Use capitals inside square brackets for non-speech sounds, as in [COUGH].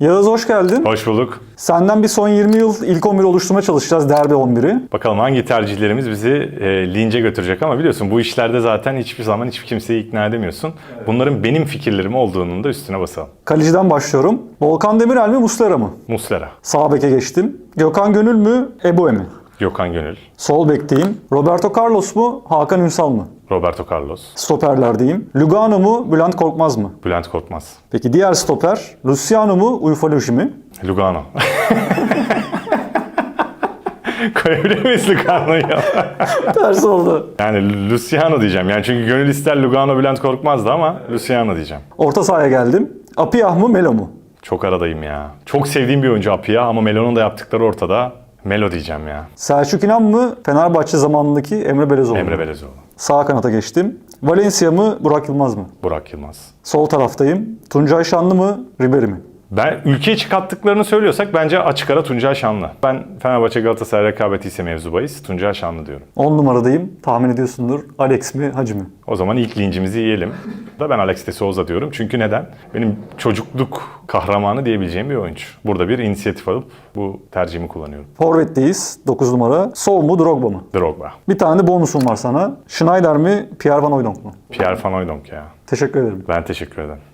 Yağız hoş geldin. Hoş bulduk. Senden bir son 20 yıl ilk 11 oluşturmaya çalışacağız Derbi 11'i. Bakalım hangi tercihlerimiz bizi e, lince götürecek ama biliyorsun bu işlerde zaten hiçbir zaman hiçbir kimseyi ikna edemiyorsun. Bunların benim fikirlerim olduğunun da üstüne basalım. Kaleciden başlıyorum. Volkan Demirel mi Muslera mı? Muslera, Sağ beke geçtim. Gökhan Gönül mü Eboe mi? Gökhan Gönül, Sol bekteyim. Roberto Carlos mu Hakan Ünsal mı? Roberto Carlos, Stoperlerdeyim. Lugano mu Bülent Korkmaz mı? Bülent Korkmaz, Peki diğer stoper Luciano mu Ufaloji mi? Lugano. [LAUGHS] Koyabilir miyiz Lugano'yu? [LAUGHS] Ters oldu. yani Luciano diyeceğim. Yani çünkü gönül ister Lugano Bülent Korkmaz'dı ama Luciano diyeceğim. Orta sahaya geldim. Apiyah mı Melo mu? Çok aradayım ya. Çok sevdiğim bir oyuncu Apia ama Melo'nun da yaptıkları ortada. Melo diyeceğim ya. Selçuk İnan mı Fenerbahçe zamanındaki Emre Belezoğlu mu? Emre Belezoğlu, Sağ kanata geçtim. Valencia mı Burak Yılmaz mı? Burak Yılmaz. Sol taraftayım. Tuncay Şanlı mı Ribery mi? Ben ülkeye çıkarttıklarını söylüyorsak bence açık ara Tuncay Şanlı. Ben Fenerbahçe Galatasaray rekabeti ise mevzu bahis Tuncay Şanlı diyorum. 10 numaradayım. Tahmin ediyorsundur. Alex mi Hacı mı? O zaman ilk lincimizi yiyelim. Da ben Alex de Souza diyorum. Çünkü neden? Benim çocukluk kahramanı diyebileceğim bir oyuncu. Burada bir inisiyatif alıp bu tercihimi kullanıyorum. Forvet'teyiz. 9 numara. Sol mu Drogba mı? Drogba. Bir tane de bonusum var sana. Schneider mi Pierre Van Hooijdonk mu? Pierre Van Hooijdonk ya. Teşekkür ederim. Ben teşekkür ederim.